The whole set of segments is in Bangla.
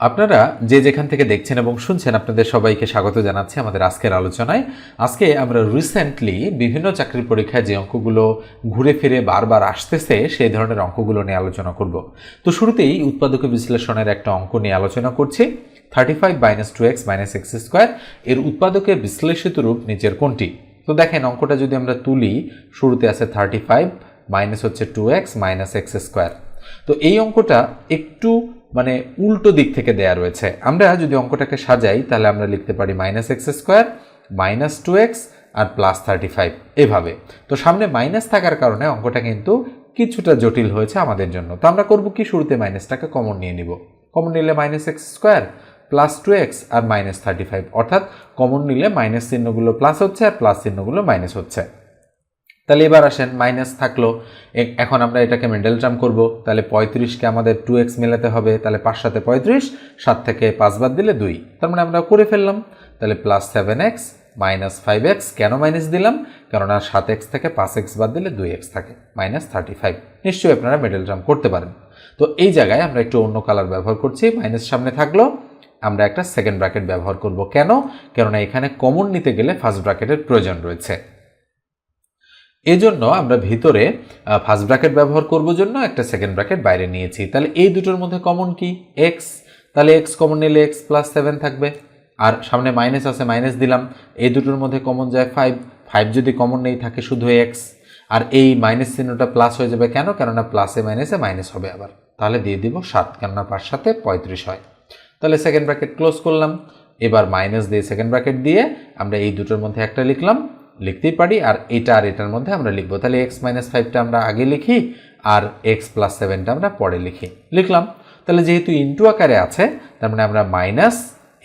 আপনারা যে যেখান থেকে দেখছেন এবং শুনছেন, আপনাদের সবাইকে স্বাগত জানাচ্ছি আমাদের আজকের আলোচনায়। আজকে আমরা রিসেন্টলি বিভিন্ন চাকরির পরীক্ষায় যে অঙ্কগুলো ঘুরে ফিরে বারবার আসতেছে, সেই ধরনের অঙ্কগুলো নিয়ে আলোচনা করব। তো শুরুতেই উৎপাদক বিশ্লেষণের একটা অঙ্ক নিয়ে আলোচনা করছি। Thirty five minus two x minus x square এর উৎপাদকের বিশ্লেষিত রূপ নিচের কোনটি? তো দেখেন, অঙ্কটা যদি আমরা তুলি, শুরুতে আছে থার্টি ফাইভ মাইনাস হচ্ছে two x minus x square তো এই অঙ্কটা একটু মানে উল্টো দিক থেকে দেয়া রয়েছে। আমরা যদি অঙ্কটাকে সাজাই, তাহলে আমরা লিখতে পারি minus x square minus two x আর প্লাস থার্টি ফাইভ এভাবে। তো সামনে মাইনাস থাকার কারণে অঙ্কটা কিন্তু কিছুটা জটিল হয়েছে আমাদের জন্য। তো আমরা করব কি? শুরুতে মাইনাসটাকে কমন নিয়ে নিব। কমন নিলে minus x square plus two x আর মাইনাস থার্টি ফাইভ অর্থাৎ কমন নিলে মাইনাস চিহ্নগুলো প্লাস হচ্ছে, আর প্লাস চিহ্নগুলো মাইনাস হচ্ছে। তাহলে এবার আসেন মাইনাস থাকল। এখন আমরা এটাকে মেন্ডেল টার্ম করব। তাহলে পঁয়ত্রিশকে আমাদের টু এক্স মেলাতে হবে, তাহলে পাঁচ সাথে পঁয়ত্রিশ, সাত থেকে পাঁচ বাদ দিলে দুই। তার মানে আমরা করে ফেললাম। তাহলে plus seven x minus five x কেন মাইনাস দিলাম? কেননা সাত এক্স থেকে পাঁচ এক্স বাদ দিলে দুই এক্স থাকে মাইনাস থার্টি ফাইভ নিশ্চয়ই আপনারা মেডেল টার্ম করতে পারেন। তো এই জায়গায় আমরা একটু অন্য কালার ব্যবহার করছি মাইনাস সামনে থাকল। আমরা একটা সেকেন্ড ব্র্যাকেট ব্যবহার করব। কেন? কেননা এখানে কমন নিতে গেলে ফার্স্ট ব্র্যাকেটের প্রয়োজন রয়েছে। এজন্য আমরা ভিতরে ফার্স্ট ব্র্যাকেট ব্যবহার করব জন্য, একটা সেকেন্ড ব্র্যাকেট বাইরে নিয়েছি। তাহলে এই দুটোর মধ্যে কমন কি? এক্স তাহলে এক্স কমন নিলে এক্স প্লাস সেভেন থাকবে। আর সামনে মাইনাস আছে মাইনাস দিলাম। এই দুটোর মধ্যে কমন যায় ফাইভ ফাইভ যদি কমন নেই, থাকে শুধু এক্স আর এই মাইনাস চিহ্নটা প্লাস হয়ে যাবে কেন? কেননা প্লাসে মাইনাসে মাইনাস হবে আবার। তাহলে দিয়ে দিব সাত, কেননা পাঁচ সাথে পঁয়ত্রিশ হয়। তাহলে সেকেন্ড ব্র্যাকেট ক্লোজ করলাম। এবার মাইনাস দিয়ে সেকেন্ড ব্র্যাকেট দিয়ে আমরা এই দুটোর মধ্যে একটা লিখলাম। লিখতেই পারি আর এটা আর এটার মধ্যে আমরা লিখব। তাহলে এক্স মাইনাস ফাইভটা আমরা আগে লিখি আর এক্স প্লাস সেভেনটা আমরা পরে লিখি। লিখলাম। তাহলে যেহেতু ইন্টু আকারে আছে, তার মানে আমরা মাইনাস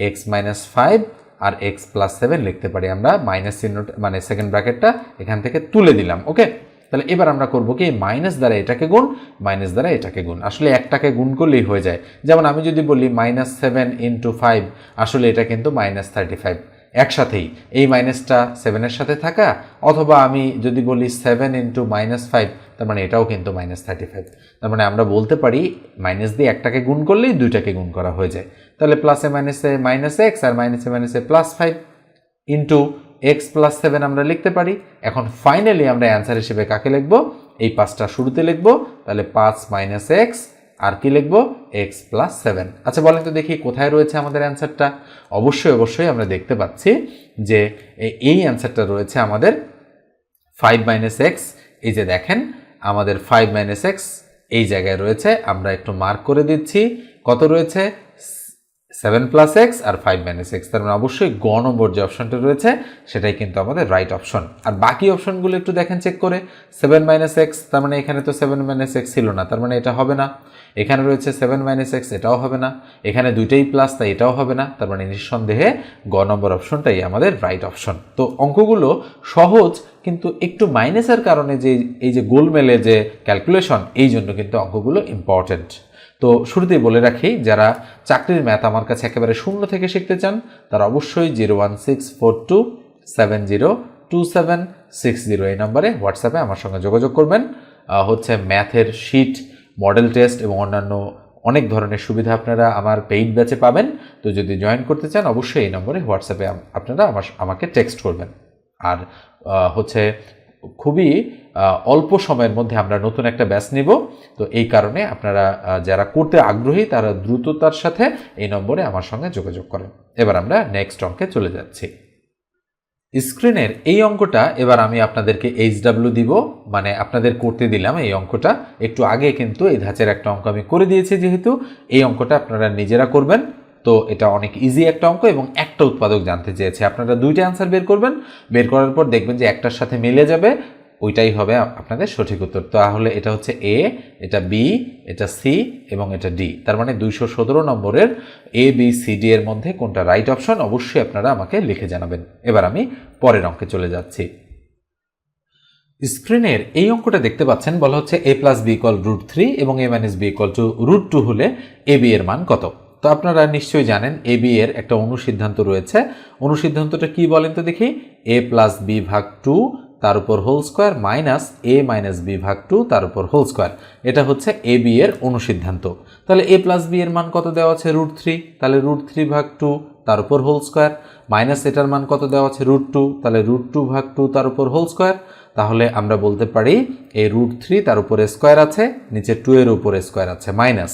এক্স মাইনাস ফাইভ আর এক্স প্লাস সেভেন লিখতে পারি। আমরা মাইনাস চিহ্নটা মানে সেকেন্ড ব্র্যাকেটটা এখান থেকে তুলে দিলাম ওকে তাহলে এবার আমরা করব কি মাইনাস দ্বারা এটাকে গুণ মাইনাস দ্বারা এটাকে গুণ। আসলে একটাকে গুণ করলেই হয়ে যায়। যেমন আমি যদি বলি মাইনাস সেভেন ইন্টু ফাইভ আসলে এটা কিন্তু মাইনাস থার্টি ফাইভ একসাথেই, এই মাইনাসটা সেভেনের সাথে থাকা, অথবা আমি যদি বলি সেভেন ইন্টু মাইনাস ফাইভ তার মানে এটাও কিন্তু মাইনাস থার্টি ফাইভ তার মানে আমরা বলতে পারি মাইনাস দিয়ে একটাকে গুণ করলেই দুইটাকে গুণ করা হয়ে যায়। তাহলে প্লাসে মাইনাসে মাইনাস এক্স আর মাইনাসে মাইনাসে plus five into x plus seven আমরা লিখতে পারি। এখন ফাইনালি আমরা অ্যান্সার হিসেবে কাকে লিখব? এই পাঁচটা শুরুতে লিখব। তাহলে পাঁচ মাইনাস এক্স আর কি লিখব? এক্স প্লাস সেভেন আচ্ছা বলেন তো দেখি কোথায় রয়েছে আমাদের অ্যান্সারটা অবশ্যই অবশ্যই আমরা দেখতে পাচ্ছি যে এই অ্যান্সারটা রয়েছে আমাদের ফাইভ মাইনাস এক্স এই যে দেখেন, আমাদের ফাইভ মাইনাস এক্স এই জায়গায় রয়েছে। আমরা একটু মার্ক করে দিচ্ছি। কত রয়েছে? সেভেন প্লাস এক্স আর ফাইভ মাইনাস এক্স তার মানে অবশ্যই গ নম্বর যে অপশনটা রয়েছে, সেটাই কিন্তু আমাদের রাইট অপশন আর বাকি অপশনগুলো একটু দেখেন চেক করে। সেভেন মাইনাস এক্স তার মানে এখানে তো সেভেন মাইনাস এক্স ছিল না, তার মানে এটা হবে না। এখানে রয়েছে সেভেন মাইনাস এক্স এটাও হবে না। এখানে দুইটাই প্লাস তাই এটাও হবে না। তার মানে নিঃসন্দেহে গ নম্বর অপশনটাই আমাদের রাইট অপশন তো অঙ্কগুলো সহজ, কিন্তু একটু মাইনাসের কারণে যে এই যে গোলমেলে যে ক্যালকুলেশন এই জন্য কিন্তু অঙ্কগুলো ইম্পর্ট্যান্ট তো শুরুতেই বলে রাখি, যারা চাকরির ম্যাথ আমার কাছে একেবারে শূন্য থেকে শিখতে চান, তারা অবশ্যই zero one six four two seven zero two seven six zero এই নম্বরে হোয়াটসঅ্যাপে আমার সঙ্গে যোগাযোগ করবেন। হচ্ছে ম্যাথের শিট মডেল টেস্ট এবং অন্যান্য অনেক ধরনের সুবিধা আপনারা আমার পেইড ব্যাচে পাবেন। তো যদি জয়েন করতে চান, অবশ্যই এই নম্বরে হোয়াটসঅ্যাপে আপনারা আমার আমাকে টেক্সট করবেন। আর হচ্ছে খুবই অল্প সময়ের মধ্যে আমরা নতুন একটা ব্যাচ নিব। তো এই কারণে আপনারা যারা করতে আগ্রহী, তারা দ্রুততার সাথে এই নম্বরে আমার সঙ্গে যোগাযোগ করেন। এবার আমরা নেক্সট অঙ্কে চলে যাচ্ছি। স্ক্রিনের এই অঙ্কটা এবার আমি আপনাদেরকে এইচ ডাব্লিউ দিব মানে আপনাদের করতে দিলাম এই অঙ্কটা। একটু আগে কিন্তু এই ধাঁচের একটা অঙ্ক আমি করে দিয়েছি যেহেতু, এই অঙ্কটা আপনারা নিজেরা করবেন। তো এটা অনেক ইজি একটা অঙ্ক এবং একটা উৎপাদক জানতে চেয়েছে। আপনারা দুইটা অ্যান্সার বের করবেন, বের করার পর দেখবেন যে একটার সাথে মিলে যাবে ওইটাই হবে আপনাদের সঠিক উত্তর। তাহলে এটা হচ্ছে এ এটা বি এটা সি এবং এটা ডি তার মানে দুইশো সতেরো নম্বরের এ বি সি ডি এর মধ্যে কোনটা রাইট অপশন অবশ্যই আপনারা আমাকে লিখে জানাবেন। এবার আমি পরের অঙ্কে চলে যাচ্ছি। স্ক্রিনের এই অঙ্কটা দেখতে পাচ্ছেন, বলা হচ্ছে a plus b equal root three এবং a minus b equal to root two হলে এ বি এর মান কত? তো আপনারা নিশ্চয়ই জানেন এ বি এর একটা অনুসিদ্ধান্ত রয়েছে। অনুসিদ্ধান্তটা কি বলেন তো দেখি? এ প্লাস বি ভাগ টু তার উপর whole square minus a minus b ভাগ টু তার উপর হোল স্কোয়ার এটা হচ্ছে এ বি এর অনুসিদ্ধান্ত। তাহলে এ প্লাস বি এর মান কত দেওয়া আছে রুট থ্রি তাহলে রুট থ্রি ভাগ টু তার উপর হোল স্কোয়ার মাইনাস এটার মান কত দেওয়া আছে রুট টু তাহলে রুট টু ভাগ টু তার উপর হোল স্কোয়ার তাহলে আমরা বলতে পারি এই রুট থ্রি তার উপর স্কোয়ার আছে, নিচে টু এর উপর স্কোয়ার আছে মাইনাস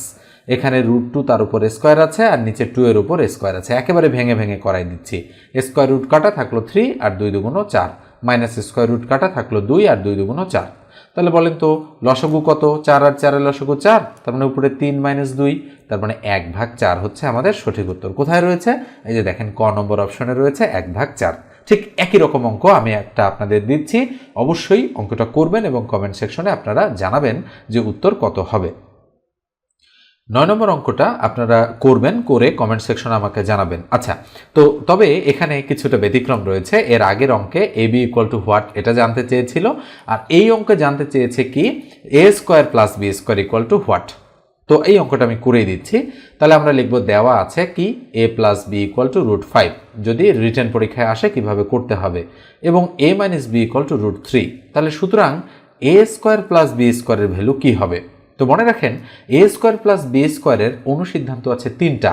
এখানে রুট টু তার উপর স্কোয়ার আছে আর নিচে টু এর উপর স্কোয়ার আছে। একেবারে ভেঙে ভেঙে করাই দিচ্ছি। স্কোয়ার রুট কাটা থাকল থ্রি আর দুই দুগুণো চার। মাইনাস স্কোয়ার রুট কাটা থাকল দুই আর দুই দুগুণো চার। তাহলে বলেন তো, লসগু কত? চার আর চারের লসগু চার, তার মানে উপরে তিন মাইনাস দুই, তার মানে এক ভাগ চার হচ্ছে আমাদের সঠিক উত্তর। কোথায় রয়েছে? এই যে দেখেন, ক নম্বর অপশনে রয়েছে এক ভাগ চার। ঠিক একই রকম অঙ্ক আমি একটা আপনাদের দিচ্ছি। অবশ্যই অঙ্কটা করবেন এবং কমেন্ট সেকশনে আপনারা জানাবেন যে উত্তর কত হবে। নয় নম্বর অঙ্কটা আপনারা করবেন, করে কমেন্ট সেকশনে আমাকে জানাবেন। আচ্ছা তো তবে এখানে কিছুটা ব্যতিক্রম রয়েছে। এর আগের অঙ্কে a b equal to what এটা জানতে চেয়েছিল। আর এই অঙ্কে জানতে চেয়েছে কি? A square plus b square equal to what তো এই অঙ্কটা আমি করেই দিচ্ছি। তাহলে আমরা লিখব দেওয়া আছে কি? A plus b equal to root five যদি রিটার্ন পরীক্ষায় আসে, কীভাবে করতে হবে? এবং a minus b equal to root three তাহলে সুতরাং এ স্কোয়ার প্লাস বি স্কোয়ারের ভ্যালু কী হবে? তো মনে রাখেন এ স্কোয়ার প্লাস বি স্কোয়ারের অনুসিদ্ধান্ত আছে তিনটা।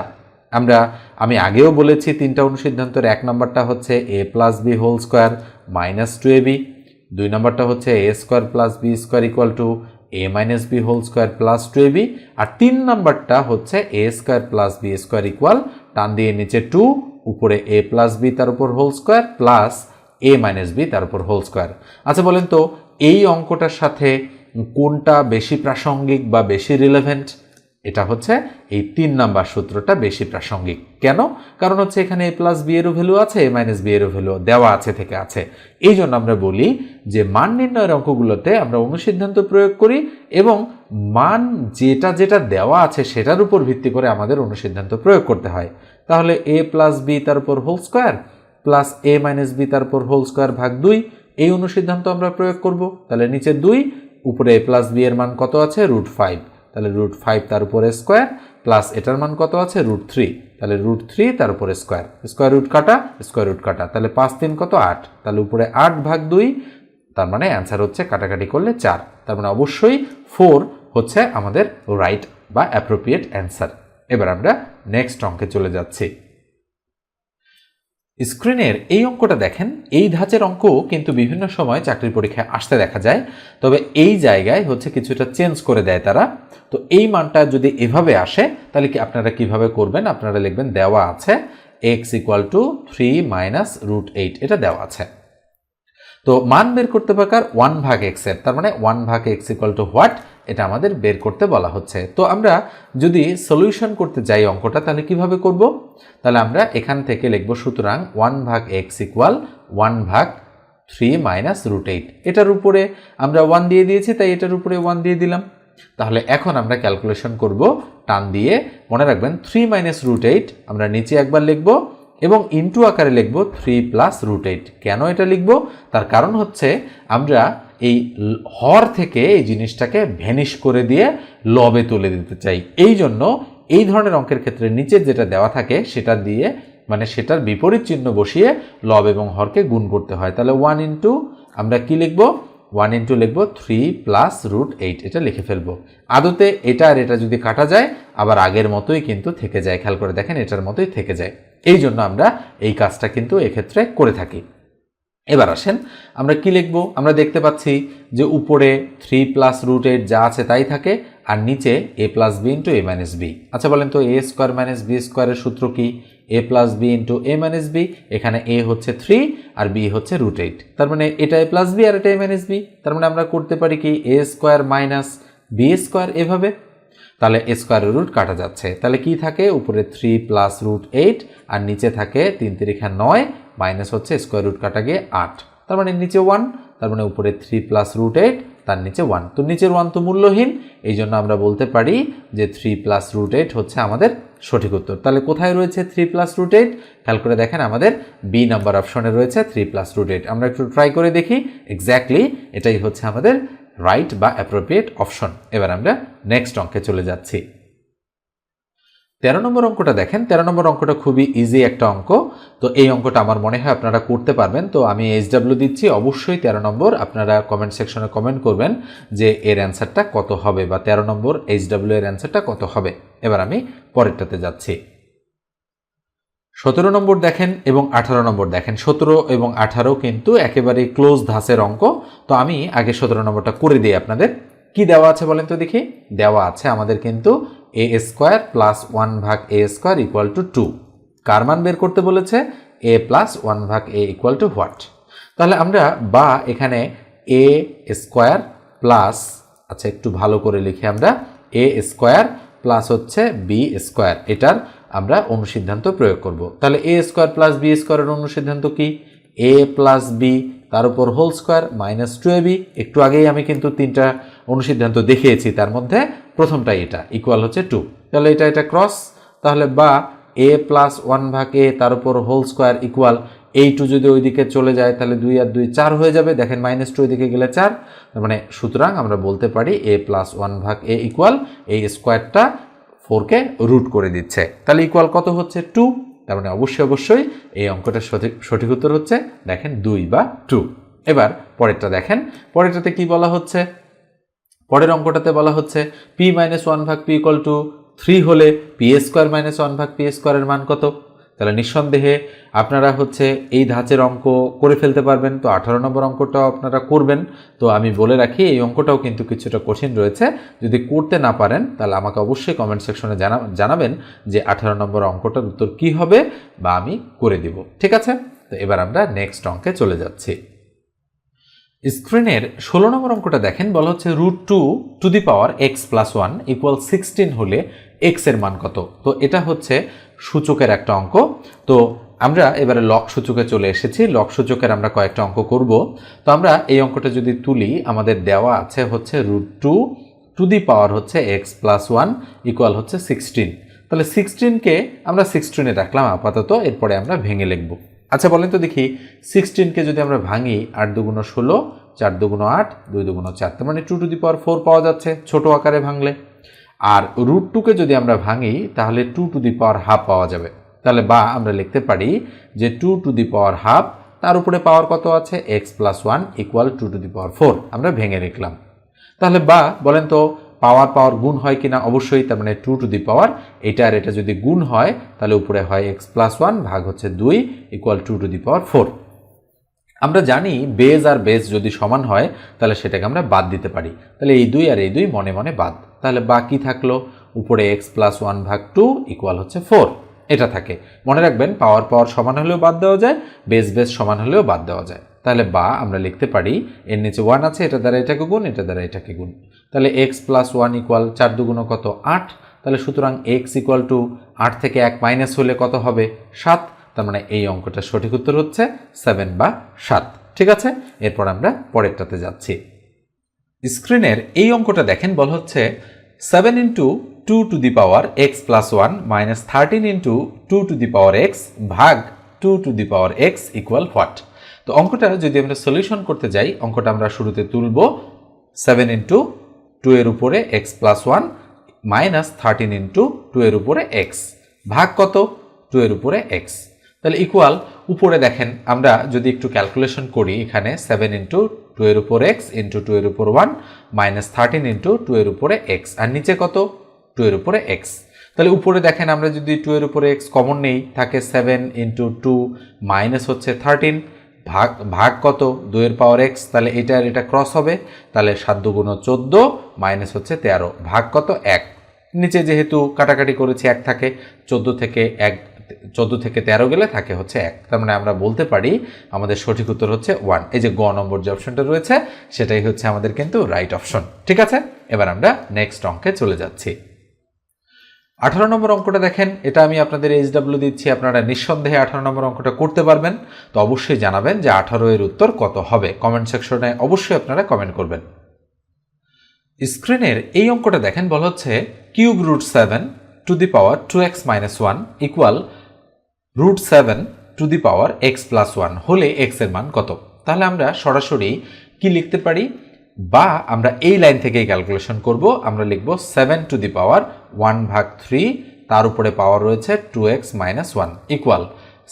আমরা, আমি আগেও বলেছি তিনটা অনুসিদ্ধান্তের, এক নম্বরটা হচ্ছে a plus b whole square minus two a b দুই নম্বরটা হচ্ছে a square plus b square equal to a minus b whole square plus two a b আর তিন নম্বরটা হচ্ছে a square plus b square equal টান দিয়ে নিচে টু উপরে এ প্লাস বি তার উপর whole square plus a minus b তার উপর হোল স্কোয়ার আচ্ছা বলেন তো, এই অঙ্কটার সাথে কোনটা বেশি প্রাসঙ্গিক বা বেশি রিলেভেন্ট এটা হচ্ছে এই তিন নাম্বার সূত্রটা বেশি প্রাসঙ্গিক। কেন? কারণ হচ্ছে এখানে এ প্লাস বি এরও ভ্যালু আছে এ মাইনাস বি এরও ভ্যালু দেওয়া আছে, থেকে আছে। এই জন্য আমরা বলি যে মান নির্ণয়ের অঙ্কগুলোতে আমরা অনুসিদ্ধান্ত প্রয়োগ করি এবং মান যেটা যেটা দেওয়া আছে সেটার উপর ভিত্তি করে আমাদের অনুসিদ্ধান্ত প্রয়োগ করতে হয়। তাহলে এ প্লাস বি তার উপর whole square plus a minus b তার উপর হোল স্কোয়ার ভাগ দুই, এই অনুসিদ্ধান্ত আমরা প্রয়োগ করব। তাহলে নিচে দুই উপরে এ প্লাস বি এর মান কত আছে? রুট ফাইভ তাহলে রুট ফাইভ তার উপরে স্কোয়ার প্লাস এটার মান কত আছে? রুট থ্রি তাহলে রুট থ্রি তার উপরে স্কোয়ার স্কোয়ার রুট কাটা স্কোয়ার রুট কাটা। তাহলে পাঁচ তিন কত আট? তাহলে উপরে আট ভাগ দুই, তার মানে অ্যান্সার হচ্ছে কাটাকাটি করলে চার। তার মানে অবশ্যই ফোর হচ্ছে আমাদের রাইট বা অ্যাপ্রোপ্রিয়েট অ্যান্সার এবার আমরা নেক্সট অঙ্কে চলে যাচ্ছি। স্ক্রিনের এই অঙ্কটা দেখেন, এই ধাঁচের অঙ্ক কিন্তু বিভিন্ন সময় চাকরির পরীক্ষায় আসতে দেখা যায়, তবে এই জায়গায় হচ্ছে কিছুটা চেঞ্জ করে দেয় তারা। তো এই মানটা যদি এভাবে আসে, তাহলে কি আপনারা কীভাবে করবেন? আপনারা লিখবেন দেওয়া আছে x equal to three minus root eight এটা দেওয়া আছে। তো মান বের করতে পাকার ওয়ান ভাগ এক্সের, তার মানে ওয়ান ভাগ এক্স ইকুয়াল টু হোয়াট এটা আমাদের বের করতে বলা হচ্ছে। তো আমরা যদি সলিউশন করতে যাই অঙ্কটা, তাহলে কীভাবে করব? তাহলে আমরা এখান থেকে লিখব সুতরাং ওয়ান ভাগ x equal to one three minus root eight এটার উপরে আমরা ওয়ান দিয়ে দিয়েছি, তাই এটার উপরে ওয়ান দিয়ে দিলাম। তাহলে এখন আমরা ক্যালকুলেশন করব, টান দিয়ে। মনে রাখবেন থ্রি মাইনাস রুট এইট আমরা নিচে একবার লিখব। এবং ইন্টু আকারে লিখব থ্রি প্লাস রুট এইট কেন এটা লিখব? তার কারণ হচ্ছে আমরা এই হর থেকে এই জিনিসটাকে ভ্যানিশ করে দিয়ে লবে তুলে দিতে চাই। এই জন্য এই ধরনের অঙ্কের ক্ষেত্রে নিচে যেটা দেওয়া থাকে সেটা দিয়ে মানে সেটার বিপরীত চিহ্ন বসিয়ে লব এবং হরকে গুণ করতে হয়। তাহলে ওয়ান ইন্টু আমরা কি লিখব? ওয়ান ইন্টু লিখব থ্রি প্লাস রুট এইট, এটা লিখে ফেলব। আদতে এটা আর এটা যদি কাটা যায়, আবার আগের মতোই কিন্তু থেকে যায়। খেয়াল করে দেখেন, এটার মতোই থেকে যায়। এই জন্য আমরা এই কাজটা কিন্তু এক্ষেত্রে করে থাকি। এবার আসেন, আমরা কি লিখব? আমরা দেখতে পাচ্ছি যে উপরে থ্রি প্লাস রুট এইট যা আছে তাই থাকে, আর নিচে a plus b into a minus b আচ্ছা বলেন তো এ স্কোয়ার মাইনাস বি স্কোয়ারের সূত্র কি? A plus b into a minus b এখানে এ হচ্ছে থ্রি আর বি হচ্ছে রুট এইট তার মানে এটা এ প্লাস বি আর এটা এ মাইনাস বি তার মানে আমরা করতে পারি কি a square minus b square এভাবে। তাহলে এ স্কোয়ারের রুট কাটা যাচ্ছে। তাহলে কি থাকে? উপরে থ্রি প্লাস রুট এইট আর নিচে থাকে তিন তিরিখা নয় মাইনাস হচ্ছে স্কোয়ার রুট কাটা গিয়ে আট। তার মানে নিচে ওয়ান তার মানে উপরে থ্রি প্লাস রুট এইট তার নিচে ওয়ান তো নিচের ওয়ান তো মূল্যহীন এই জন্য আমরা বলতে পারি যে থ্রি প্লাস রুট এইট হচ্ছে আমাদের সঠিক উত্তর। তাহলে কোথায় রয়েছে থ্রি প্লাস রুট এইট খেয়াল করে দেখেন আমাদের বি নাম্বার অপশনে রয়েছে থ্রি প্লাস রুট এইট আমরা একটু ট্রাই করে দেখি এক্স্যাক্টলি এটাই হচ্ছে আমাদের রাইট বা অ্যাপ্রোপ্রিয়েট অপশন এবার আমরা নেক্সট অঙ্কে চলে যাচ্ছি। তেরো নম্বর অঙ্কটা দেখেন, তেরো নম্বর অঙ্কটা খুবই ইজি একটা অঙ্ক। তো এই অঙ্কটা আমার মনে হয় আপনারা করতে পারবেন। তো আমি এইচডাব্লিউ দিচ্ছি, অবশ্যই তেরো নম্বর আপনারা কমেন্ট সেকশনে কমেন্ট করবেন যে এর অ্যান্সারটা কত হবে বা তেরো নম্বর এইচডাব্লিউ এর অ্যান্সারটা কত হবে। এবার আমি পরেরটাতে যাচ্ছি। সতেরো নম্বর দেখেন এবং আঠারো নম্বর দেখেন। সতেরো এবং আঠারো কিন্তু একেবারে ক্লোজ ধাসের অঙ্ক। তো আমি আগে সতেরো নম্বরটা করে দিই আপনাদের। কি দেওয়া আছে বলেন তো দেখি? দেওয়া আছে আমাদের কিন্তু এ স্কোয়ার প্লাস ওয়ান ভাগ a square equal to two কার মান বের করতে বলেছে? এ প্লাস ওয়ান ভাগ এ ইকুয়াল টু হোয়াট তাহলে আমরা বা এখানে এ স্কোয়ার প্লাস আচ্ছা একটু ভালো করে লিখি আমরা এ স্কোয়ার প্লাস হচ্ছে বি স্কোয়ার এটার আমরা অনুসিদ্ধান্ত প্রয়োগ করব। তাহলে এ স্কোয়ার প্লাস বি স্কোয়ারের অনুসিদ্ধান্ত কি? এ প্লাস বি তার উপর whole square minus two a b একটু আগেই আমি কিন্তু তিনটা অনুসিদ্ধান্ত দেখিয়েছি, তার মধ্যে প্রথমটাই এটা ইকুয়াল হচ্ছে টু তাহলে এটা এটা ক্রস তাহলে বা এ প্লাস ওয়ান ভাগ এ তার উপর হোল স্কোয়ার ইকুয়াল এই টু যদি ওইদিকে চলে যায়, তাহলে দুই আর দুই চার হয়ে যাবে, দেখেন মাইনাস টু ওইদিকে গেলে চার মানে সুতরাং আমরা বলতে পারি এ প্লাস ওয়ান ভাগ এ ইকুয়াল এই স্কোয়ারটা ফোরকে রুট করে দিচ্ছে। তাহলে ইকুয়াল কত হচ্ছে টু তার মানে অবশ্যই অবশ্যই এই অঙ্কটার সঠিক সঠিক উত্তর হচ্ছে দেখেন দুই বা টু এবার পরেরটা দেখেন, পরেরটাতে কি বলা হচ্ছে? পরের অঙ্কটাতে বলা হচ্ছে পি মাইনাস ওয়ান ভাগ পি ইকল টু থ্রি হলে পি স্কোয়ার মাইনাস ওয়ান ভাগ পি স্কোয়ারের মান কত? তাহলে নিঃসন্দেহে আপনারা হচ্ছে এই ধাঁচের অঙ্ক করে ফেলতে পারবেন। তো আঠারো নম্বর অঙ্কটাও আপনারা করবেন। তো আমি বলে রাখি, এই অঙ্কটাও কিন্তু কিছুটা কঠিন রয়েছে। যদি করতে না পারেন, তাহলে আমাকে অবশ্যই কমেন্ট সেকশনে জানা, জানাবেন যে আঠারো নম্বর অঙ্কটার উত্তর কি হবে বা আমি করে দিব। ঠিক আছে? তো এবার আমরা নেক্সট অঙ্কে চলে যাচ্ছি। স্ক্রিনের ষোলো নম্বর অঙ্কটা দেখেন, বলা হচ্ছে root two to the power x plus one equal sixteen হলে এক্সের মান কত? তো এটা হচ্ছে সূচকের একটা অঙ্ক। তো আমরা এবারে লক সূচকে চলে এসেছি। লক সূচকের আমরা কয়েকটা অঙ্ক করব। তো আমরা এই অঙ্কটা যদি তুলি, আমাদের দেওয়া আছে হচ্ছে root two to the power হচ্ছে এক্স প্লাস ওয়ান ইকুয়াল হচ্ছে সিক্সটিন তাহলে সিক্সটিনকে আমরা সিক্সটিনে রাখলাম আপাতত, এরপরে আমরা ভেঙে লিখব। আচ্ছা বলেন তো দেখি সিক্সটিনকে যদি আমরা ভাঙি, আট দুগুণ ষোলো, চার দুগুণ আট, দুই দুগুণ চার, তার মানে two to the power four পাওয়া যাচ্ছে ছোট আকারে ভাঙলে। আর রুট টুকে যদি আমরা ভাঙি, তাহলে two to the power half পাওয়া যাবে। তাহলে বা আমরা লিখতে পারি যে two to the power half তার উপরে পাওয়ার কত আছে? X plus one equal two to the power four আমরা ভেঙে লিখলাম। তাহলে বা, বলেন তো পাওয়ার পাওয়ার গুণ হয় কিনা? অবশ্যই, তার মানে টু টু দি পাওয়ার এটা আর এটা যদি গুণ হয়, তাহলে উপরে হয় এক্স প্লাস ওয়ান ভাগ হচ্ছে দুই equal two to the power four আমরা জানি বেজ আর বেজ যদি সমান হয়, তাহলে সেটাকে আমরা বাদ দিতে পারি। তাহলে এই দুই আর এই দুই মনে মনে বাদ। তাহলে বাকি থাকল উপরে এক্স প্লাস ওয়ান ভাগ টু ইকুয়াল হচ্ছে ফোর এটা থাকে। মনে রাখবেন পাওয়ার পাওয়ার সমান হলেও বাদ দেওয়া যায় বেস বেস সমান হলেও বাদ দেওয়া যায়। তাহলে বা আমরা লিখতে পারি, এর নিচে ওয়ান আছে, এটা দ্বারা এটাকে গুণ, এটা দ্বারা এটাকে গুণ। তাহলে এক্স প্লাস ওয়ান ইকুয়াল চার দুগুণ কত? আট। তাহলে সুতরাং এক্স ইকুয়াল টু আট থেকে এক মাইনাস হলে কত হবে? সাত। তার মানে এই অঙ্কটার সঠিক উত্তর হচ্ছে সেভেন বা সাত। ঠিক আছে? এরপর আমরা পরেরটাতে যাচ্ছি। স্ক্রিনের এই অঙ্কটা দেখেন, বল হচ্ছে seven into two to the power x plus one minus thirteen into two to the power x ভাগ two to the power x equal what তো অঙ্কটা যদি আমরা সলিউশন করতে যাই, অঙ্কটা আমরা শুরুতে তুলব সেভেন ইন্টু টু এর উপরে x plus one minus thirteen into two এর উপরে এক্স ভাগ কত? টু এর উপরে এক্স তাহলে ইকুয়াল উপরে দেখেন, আমরা যদি একটু ক্যালকুলেশন করি, এখানে সেভেন ইন্টু টু এর উপর এক্স ইন্টু টু এর উপর one minus thirteen into two এর উপরে এক্স আর নিচে কত? টু এর উপরে এক্স তাহলে উপরে দেখেন, আমরা যদি টু এর উপরে এক্স কমন নেই, থাকে সেভেন ইন্টু টু মাইনাস হচ্ছে থার্টিন ভাগ ভাগ কত? দুইয়ের পাওয়ার এক্স তাহলে এটা আর এটা ক্রস হবে, তাহলে সাত দুগুণ চোদ্দ মাইনাস হচ্ছে তেরো, ভাগ কত? এক। নিচে যেহেতু কাটাকাটি করেছি, এক থাকে, চোদ্দ থেকে এক চোদ্দ থেকে তেরো গেলে থাকে হচ্ছে এক। তার মানে আমরা বলতে পারি আমাদের সঠিক উত্তর হচ্ছে ওয়ান এই যে গ নম্বর যে অপশনটা রয়েছে, সেটাই হচ্ছে আমাদের কিন্তু রাইট অপশন ঠিক আছে? এবার আমরা নেক্সট অঙ্কে চলে যাচ্ছি। আঠারো নম্বর অঙ্কটা দেখেন, এটা আমি আপনাদের এইচ ডাব্লিউ দিচ্ছি, আপনারা নিঃসন্দেহে আঠারো নম্বর অঙ্কটা করতে পারবেন। তো অবশ্যই জানাবেন যে আঠারো এর উত্তর কত হবে। কমেন্ট সেকশনে অবশ্যই আপনারা কমেন্ট করবেন। স্ক্রিনের এই অঙ্কটা দেখেন, বলা হচ্ছে cube root seven to the power two x minus one equal root seven to the power x plus one হলে এক্সের মান কত? তাহলে আমরা সরাসরি কি লিখতে পারি? বা আমরা এই লাইন থেকেই ক্যালকুলেশন করব। আমরা লিখব seven to the power one ভাগ থ্রি, তার উপরে পাওয়ার রয়েছে two x minus one equal.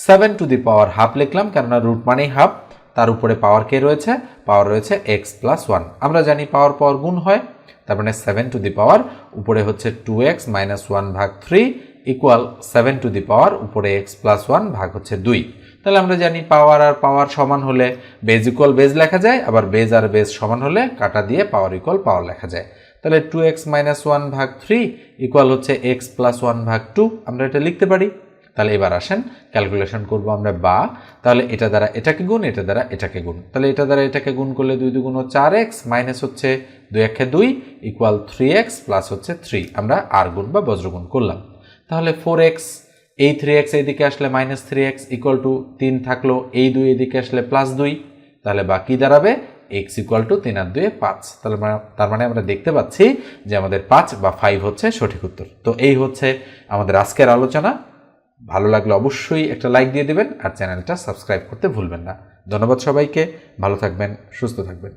Seven to the power half লিখলাম, কেননা রুট মানেই হাফ। তার উপরে পাওয়ার কে রয়েছে? পাওয়ার রয়েছে এক্স প্লাস ওয়ান। আমরা জানি পাওয়ার পাওয়ার গুণ হয়, তার মানে সেভেন টু দি পাওয়ার উপরে হচ্ছে টু এক্স মাইনাস ওয়ান ভাগ three equal seven to the power উপরে এক্স প্লাস ওয়ান ভাগ হচ্ছে দুই। তাহলে আমরা জানি পাওয়ার আর পাওয়ার সমান হলে বেজ ইকুয়াল বেজ লেখা যায়, আবার বেজ আর বেজ সমান হলে কাটা দিয়ে পাওয়ার ইকুয়াল পাওয়ার লেখা যায়। তাহলে টু এক্স মাইনাস ওয়ান ভাগ থ্রি ইকুয়াল হচ্ছে এক্স প্লাস ওয়ান ভাগ টু আমরা এটা লিখতে পারি। তাহলে এবার আসেন ক্যালকুলেশন করব আমরা বা, তাহলে এটা দ্বারা এটাকে গুণ, এটা দ্বারা এটাকে গুণ। তাহলে এটা দ্বারা এটাকে গুণ করলে দুই দুগুণ চার এক্স মাইনাস হচ্ছে দুই একে দুই ইকুয়াল থ্রি এক্স প্লাস হচ্ছে থ্রি আমরা আর গুণ বা বজ্রগুণ করলাম। তাহলে ফোর এক্স এই থ্রি এক্স এইদিকে আসলে minus three x equal two তিন থাকল, এই দুই এদিকে আসলে প্লাস দুই, তাহলে বাকি দাঁড়াবে এক্স ইকুয়াল টু তিন আর দুয়ে পাঁচ। তাহলে তার মানে আমরা দেখতে পাচ্ছি যে আমাদের পাঁচ বা ফাইভ হচ্ছে সঠিক উত্তর। তো এই হচ্ছে আমাদের আজকের আলোচনা। ভালো লাগলে অবশ্যই একটা লাইক দিয়ে দেবেন আর চ্যানেলটা সাবস্ক্রাইব করতে ভুলবেন না। ধন্যবাদ সবাইকে। ভালো থাকবেন, সুস্থ থাকবেন।